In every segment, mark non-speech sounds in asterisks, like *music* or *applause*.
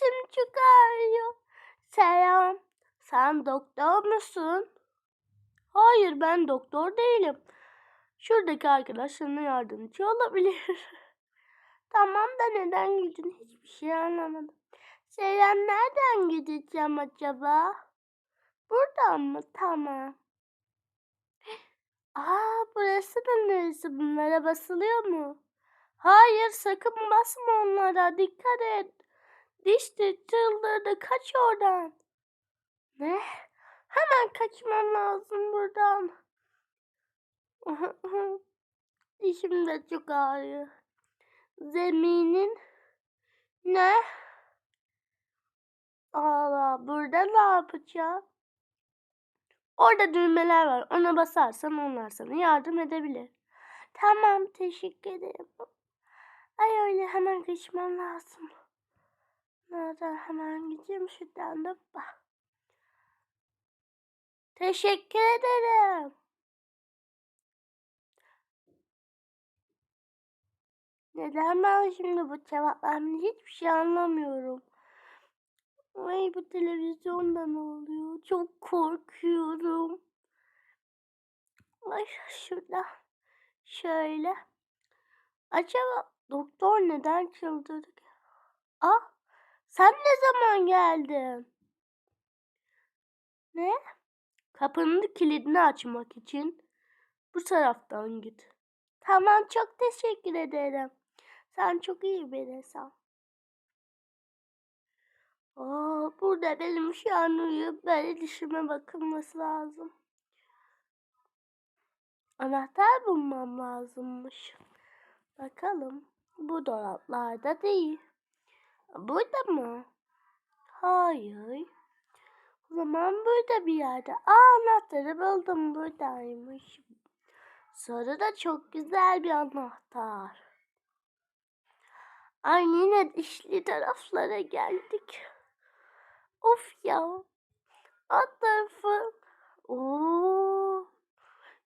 Dişim çok ağrıyor. Selam. Sen doktor musun? Hayır ben doktor değilim. Şuradaki arkadaşlarına yardımcı olabilir. *laughs* tamam da neden gidin hiçbir şey anlamadım. Selam nereden gideceğim acaba? Buradan mı? Tamam. *gasps* Aa burası da neresi? Bunlara basılıyor mu? Hayır sakın basma onlara. Dikkat et. Diş de çıldırdı. Kaç oradan. Ne? Hemen kaçmam lazım buradan. *laughs* Dişim de çok ağrıyor. Zeminin ne? Allah burada ne yapacağım? Orada düğmeler var. Ona basarsan onlar sana yardım edebilir. Tamam teşekkür ederim. Ay öyle hemen kaçmam lazım. Nereden hemen gideyim şuradan da bak. Teşekkür ederim. Neden ben şimdi bu cevaplarını hiçbir şey anlamıyorum. Ay bu televizyonda ne oluyor? Çok korkuyorum. Ay şurada şöyle. Acaba doktor neden çıldırdı? Ah sen ne zaman geldin? Ne? Kapının kilidini açmak için bu taraftan git. Tamam çok teşekkür ederim. Sen çok iyi birisin. Aa, burada benim şu an uyuyup böyle dişime bakılması lazım. Anahtar bulmam lazımmış. Bakalım. Bu dolaplarda değil. Burada mı? Hayır. O zaman burada bir yerde. Aa anahtarı buldum. Buradaymış. Sarı da çok güzel bir anahtar. Ay yine dişli taraflara geldik. Of ya. Alt tarafı. Oo.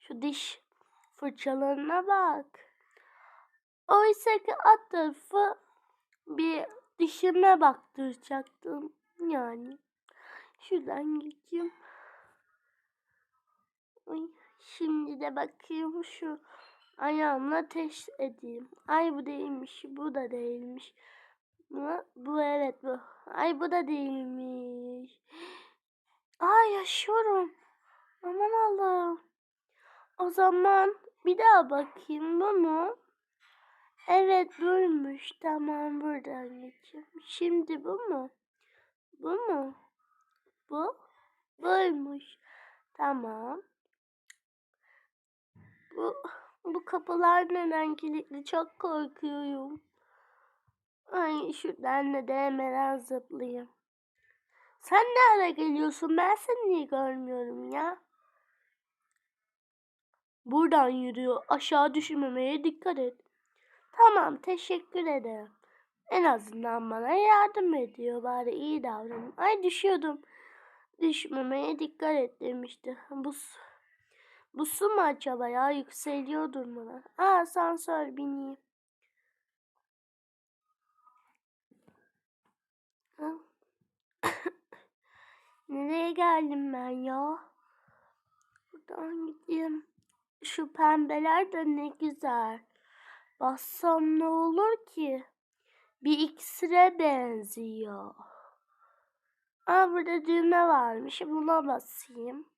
Şu diş fırçalarına bak. Oysa ki alt tarafı bir dişime baktıracaktım. Yani. Şuradan geçeyim. Şimdi de bakayım şu ayağımla test edeyim. Ay bu değilmiş. Bu da değilmiş. Bu, bu evet bu. Ay bu da değilmiş. Ay yaşıyorum. Aman Allah'ım. O zaman bir daha bakayım bu mu? Evet buymuş. Tamam buradan geçeyim. Şimdi bu mu? Bu mu? Bu? Buymuş. Tamam. Bu, bu kapılar neden kilitli? Çok korkuyorum. Ay şuradan da hemen zıplayayım. Sen ne ara geliyorsun? Ben seni niye görmüyorum ya? Buradan yürüyor. Aşağı düşmemeye dikkat et. Tamam teşekkür ederim. En azından bana yardım ediyor. Bari iyi davranın. Ay düşüyordum. Düşmemeye dikkat et demişti. Bu, bu su mu acaba ya? Yükseliyor durmadan. Aa asansör bineyim. *laughs* Nereye geldim ben ya? Buradan gideyim. Şu pembeler de ne güzel. Bassam ne olur ki? Bir iksire benziyor. Aa burada düğme varmış. Buna basayım.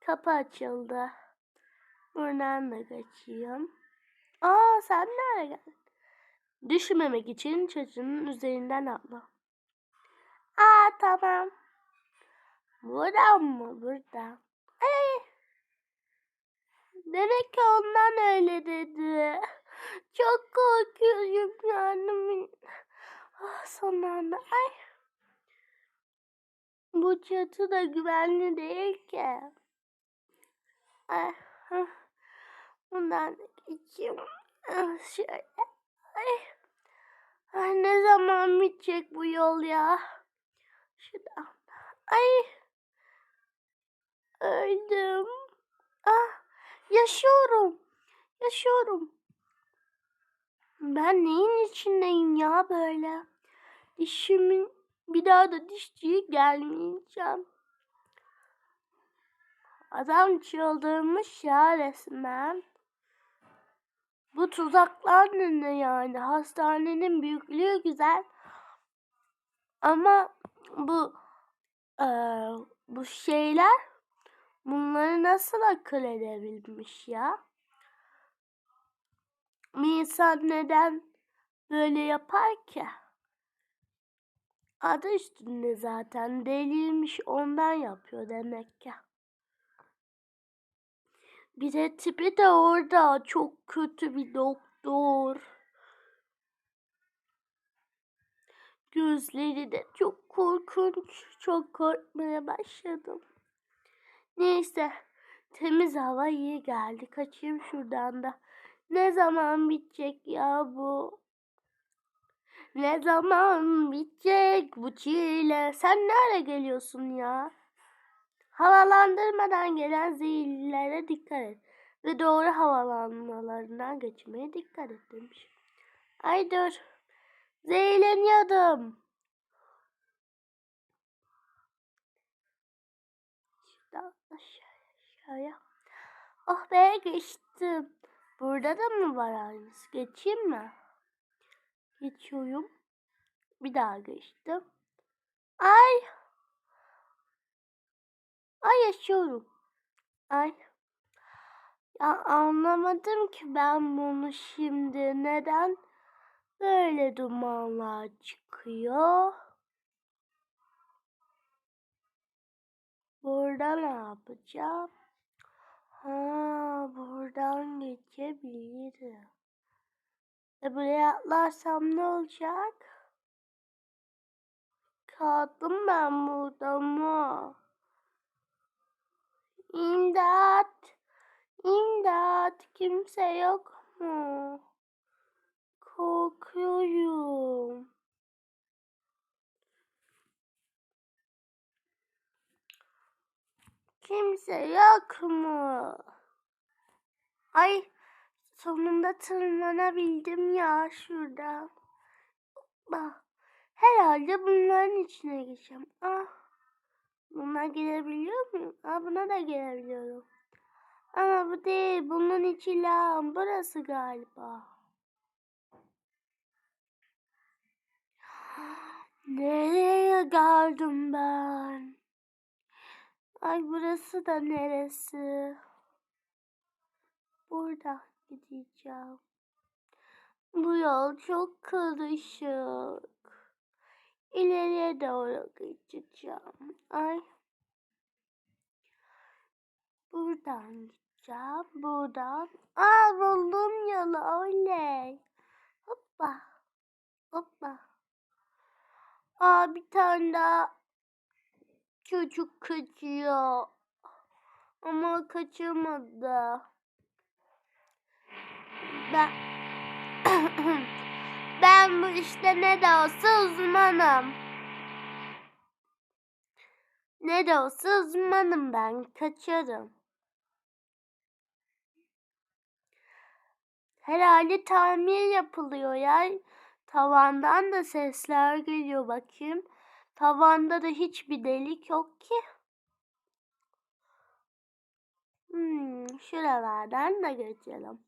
Kapı açıldı. Buradan da kaçayım. Aa sen nereye geldin? Düşmemek için çocuğun üzerinden atla. Aa tamam. Buradan mı? Buradan. Ay. Demek ki ondan öyle dedi. Çok korkuyorum yani. Ah, son anda. Ay. Bu çatı da güvenli değil ki. Ay. Bundan da geçeyim. Şöyle. Ay. Ay ne zaman bitecek bu yol ya? Şuradan. Ay. Öldüm. Ah. Yaşıyorum. Yaşıyorum. Ben neyin içindeyim ya böyle? Dişimin Bir daha da dişçiye gelmeyeceğim. Adam çıldırmış ya resmen. Bu tuzaklar ne yani? Hastanenin büyüklüğü güzel. Ama bu eee, bu şeyler bunları nasıl akıl edebilmiş ya? Bir insan neden böyle yapar ki? Adı üstünde zaten deliymiş ondan yapıyor demek ki. Bir de tipi de orada çok kötü bir doktor. Gözleri de çok korkunç. Çok korkmaya başladım. Neyse. Temiz hava iyi geldi. Kaçayım şuradan da. Ne zaman bitecek ya bu? Ne zaman bitecek bu çile? Sen nereye geliyorsun ya? Havalandırmadan gelen zehirlilere dikkat et. Ve doğru havalanmalarından geçmeye dikkat et demiş. Ay dur. Zehirleniyordum. Şuradan aşağıya aşağıya. Oh be geçtim. Burada da mı var aynısı? Geçeyim mi? Geçiyorum. Bir daha geçtim. Ay. Ay yaşıyorum. Ay. Ya anlamadım ki ben bunu şimdi. Neden böyle dumanlar çıkıyor? Burada ne yapacağım? Ha, buradan geçebilirim. E buraya atlarsam ne olacak? Kaldım ben burada mı? İmdat! İmdat! Kimse yok mu? Korkuyorum. Kimse yok mu? Ay sonunda tırmanabildim ya şuradan. Bak herhalde bunların içine geçeceğim. Ah buna girebiliyor muyum? Ah buna da girebiliyorum. Ama bu değil bunun içi lağım burası galiba. *gasps* Nereye geldim ben? Ay burası da neresi? Buradan gideceğim. Bu yol çok karışık. İleriye doğru gideceğim. Ay. Buradan gideceğim. Buradan. Aa buldum yolu. Oley. Hoppa. Hoppa. Aa bir tane daha çocuk kaçıyor. Ama kaçamadı. Ben *coughs* ben bu işte ne de olsa uzmanım. Ne de olsa uzmanım ben. Kaçarım. Herhalde tamir yapılıyor ya. Tavandan da sesler geliyor bakayım. Tavanda da hiçbir delik yok ki. Hmm, şuralardan da geçelim.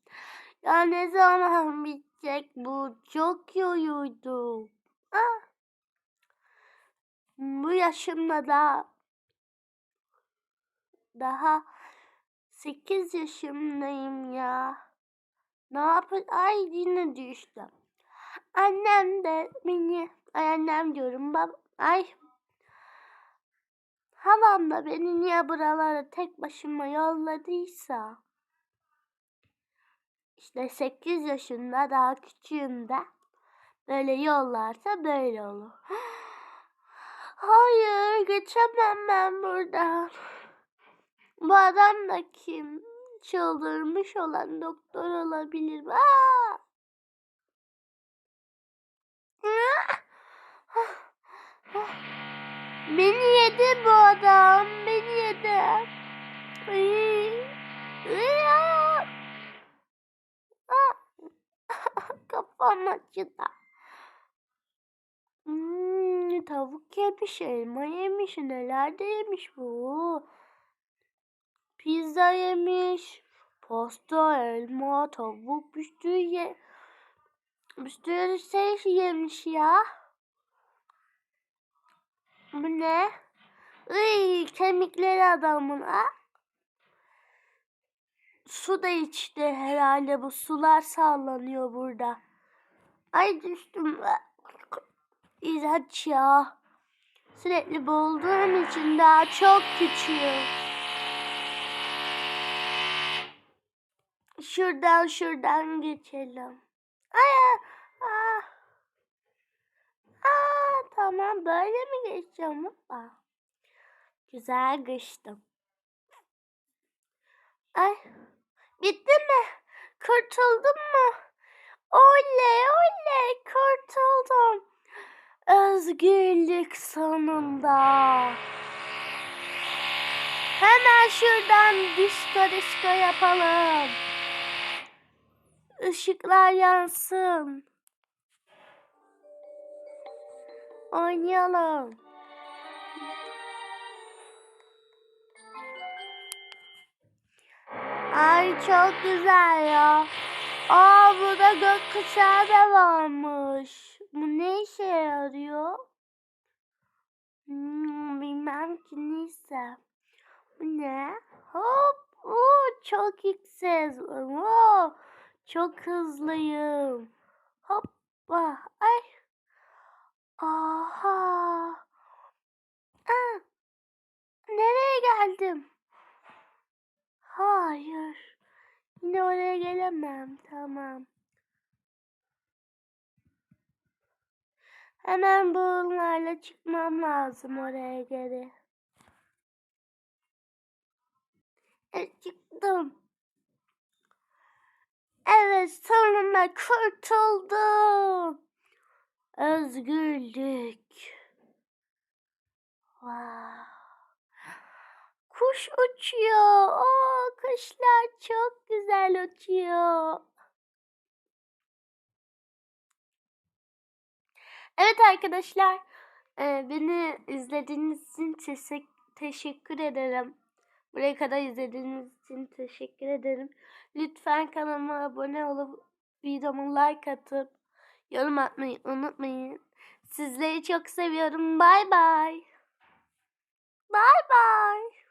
Ya ne zaman bitecek bu? Çok yoruldum. Ah. Bu yaşımda da daha 8 yaşımdayım ya. Ne yapayım? Ay yine düştüm. Annem de beni, ay annem diyorum bab, ay halam da beni niye buralara tek başıma yolladıysa. İşte 8 yaşında daha küçüğümde böyle yollarsa böyle olur. *gasps* Hayır geçemem ben buradan. Bu adam da kim? Çıldırmış olan doktor olabilir. Aa! Beni yedi bu adam. Beni yedi. Ay. *laughs* Kafam acıdı. Hmm, tavuk yemiş, elma yemiş, neler de yemiş bu. Pizza yemiş, pasta, elma, tavuk, bir sürü ye... Bir sürü şey yemiş ya. Bu ne? Iy, kemikleri adamın. Ha? Su da içti herhalde bu sular sallanıyor burada. Ay düştüm. İlaç ya. Sürekli boğulduğum için daha çok küçüğüm. Şuradan şuradan geçelim. Ay, aa, aa, tamam böyle mi geçeceğim? Hoppa. Güzel geçtim. Ay, bitti mi? Kurtuldum mu? Oley oley kurtuldum. Özgürlük sonunda. Hemen şuradan disko disko yapalım. Işıklar yansın. Oynayalım. Ay çok güzel ya. Aa burada gökkuşağı da varmış. Bu ne işe yarıyor? Hmm, bilmem ki neyse. Bu ne? Hop. Oo, çok yüksek. Oo, çok hızlıyım. Hoppa. Ay. Aha. Aa, nereye geldim? Hayır. Yine oraya gelemem. Tamam. Hemen bunlarla çıkmam lazım oraya geri. Evet çıktım. Evet sonunda kurtuldum. Özgürlük. Wow. Kuş uçuyor. Oo, kuşlar çok güzel uçuyor. Evet arkadaşlar, e, beni izlediğiniz için teşek teşekkür ederim. Buraya kadar izlediğiniz için teşekkür ederim. Lütfen kanalıma abone olup videomu like atıp yorum atmayı unutmayın. Sizleri çok seviyorum. Bay bay. Bay bay.